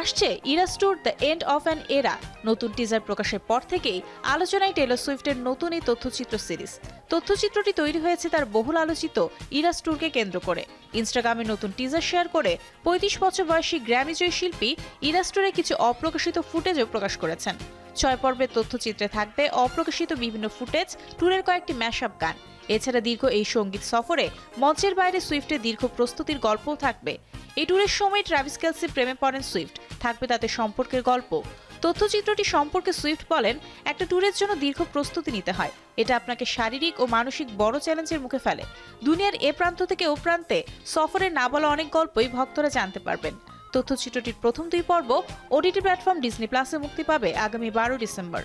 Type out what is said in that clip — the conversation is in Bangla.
আসছে Eras tour the end of an era. নতুন টিজার প্রকাশের পর থেকেই আলোচনায় টেলর সুইফটের নতুন এই তথ্যচিত্র সিরিজ। তথ্যচিত্রটি তৈরি হয়েছে তার বহুল আলোচিত ইরাস ট্যুরকে কেন্দ্র করে। ইনস্টাগ্রামে নতুন টিজার শেয়ার করে পঁয়ত্রিশ বছর বয়সী গ্র্যামিজয়ী শিল্পী ইরাস ট্যুরে কিছু অপ্রকাশিত ফুটেজও প্রকাশ করেছেন। ছয় পর্বের তথ্যচিত্রে থাকবে অপ্রকাশিত বিভিন্ন ফুটেজ, ট্যুরের কয়েকটি ম্যাশআপ গান। এছাড়া দীর্ঘ এই সংগীত সফরে মঞ্চের বাইরে সুইফটের দীর্ঘ প্রস্তুতির গল্পও থাকবে। এই ট্যুরের সময় ট্রাভিস কেলসি প্রেমে পড়েন সুইফট। থাকবে তাতে সম্পর্কের গল্প। তথ্যচিত্রটি সম্পর্কে সুইফট বলেন, একটা ট্যুরের জন্য দীর্ঘ প্রস্তুতি নিতে হয়। এটা আপনাকে শারীরিক ও মানসিক বড় চ্যালেঞ্জের মুখে ফেলে। দুনিয়ার এ প্রান্ত থেকে ও প্রান্তে সফরে না বলা অনেক গল্পই ভক্তরা জানতে পারবেন। তথ্যচিত্রটির প্রথম দুই পর্ব ওটিটি প্ল্যাটফর্ম ডিজনি প্লাসে মুক্তি পাবে আগামী বারো ডিসেম্বর।